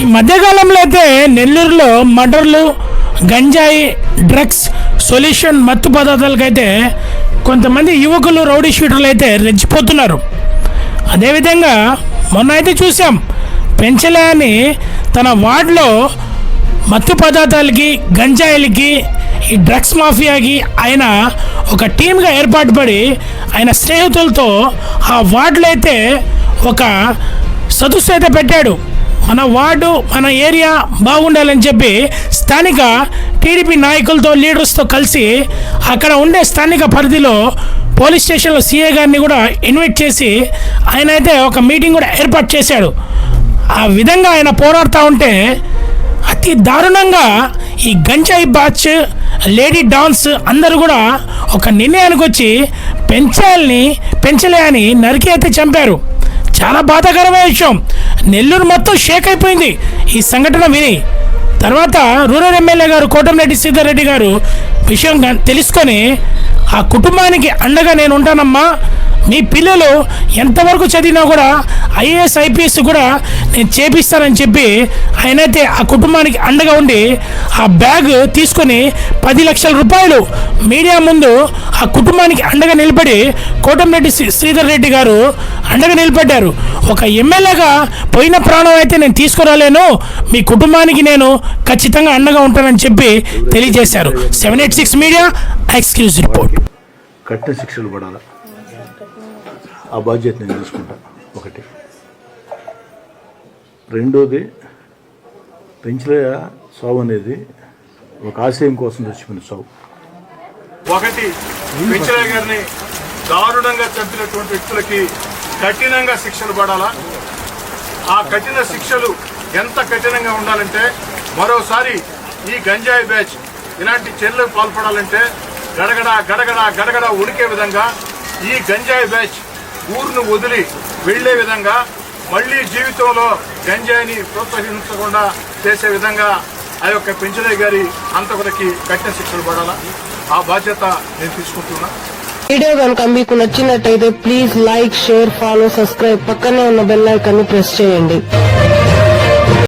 ఈ మధ్యకాలంలో అయితే నెల్లూరులో మర్డర్లు గంజాయి డ్రగ్స్ సొల్యూషన్ మత్తు పదార్థాలకైతే కొంతమంది యువకులు రౌడీ షూటర్లు అయితే రెచ్చిపోతున్నారు. అదేవిధంగా మొన్న అయితే చూసాం పెంచలే అని తన వార్డులో మత్తు పదార్థాలకి గంజాయిలకి ఈ డ్రగ్స్ మాఫియాకి ఆయన ఒక టీమ్గా ఏర్పాటు పడి ఆయన స్నేహితులతో ఆ వార్డులో అయితే ఒక సదస్సు అయితే పెట్టాడు. మన వార్డు మన ఏరియా బాగుండాలని చెప్పి స్థానిక టీడీపీ నాయకులతో లీడర్స్తో కలిసి అక్కడ ఉండే స్థానిక పరిధిలో పోలీస్ స్టేషన్లో సీఏ గారిని కూడా ఇన్వైట్ చేసి ఆయన అయితే ఒక మీటింగ్ కూడా ఏర్పాటు చేశాడు. ఆ విధంగా ఆయన పోరాడుతూ ఉంటే అతి దారుణంగా ఈ గంజాయి బాచ్ లేడీ డాన్స్ అందరూ కూడా ఒక నిర్ణయానికి వచ్చి పెంచాలని పెంచలే అని నరికి అయితే చంపారు. చాలా బాధాకరమైన విషయం. నెల్లూరు మొత్తం షేక్ అయిపోయింది ఈ సంఘటన విని. తర్వాత రూరల్ ఎమ్మెల్యే గారు కోటంరెడ్డి సీతారెడ్డి గారు విషయం తెలుసుకొని ఆ కుటుంబానికి అండగా నేను ఉంటానమ్మా. మీ పిల్లలు ఎంతవరకు చదివినా కూడా ఐఏఎస్ ఐపీఎస్ కూడా నేను చేపిస్తానని చెప్పి ఆయనైతే ఆ కుటుంబానికి అండగా ఉండి ఆ బ్యాగ్ తీసుకొని పది లక్షల రూపాయలు మీడియా ముందు ఆ కుటుంబానికి అండగా నిలబడి కోటంరెడ్డి శ్రీ- శ్రీధర్ రెడ్డి గారు అండగా నిలబడ్డారు. ఒక ఎమ్మెల్యేగా పోయిన ప్రాణం అయితే నేను తీసుకురాలేను. మీ కుటుంబానికి నేను ఖచ్చితంగా అండగా ఉంటానని చెప్పి తెలియజేశారు. Seven eight six media exclusive report. కఠిన శిక్షలు పడాలి? ఆ బాధ్యత నేను తీసుకుంటా. ఒకటి. రెండోది పెంచలే సావు అనేది ఒక ఆశయం కోసం తెచ్చుకునే సావు. ఒకటి పెంచలే గారిని దారుణంగా చంపినటువంటి వ్యక్తులకి కఠినంగా శిక్షలు పడాలా? ఆ కఠిన శిక్షలు ఎంత కఠినంగా ఉండాలంటే మరోసారి ఈ గంజాయి బ్యాచ్ ఇలాంటి చర్యలకు పాల్పడాలంటే గడగడ గడగడ గడగడ ఉడికే విధంగా ఈ గంజాయి బ్యాచ్ ఊరును వదిలి వెళ్ళే విధంగా మళ్ళీ జీవితంలో గంజాయిని ప్రోత్సహించకుండా చేసే విధంగా ఆ యొక్క పెంచలే గారి అంతకులకి కఠిన శిక్షలు పడాలా? ఆ బాధ్యత నేను తీసుకుంటున్నా. వీడియో కనుక మీకు నచ్చినట్టయితే please like share follow subscribe పక్కనే ఉన్న బెల్ ప్రెస్ చేయండి.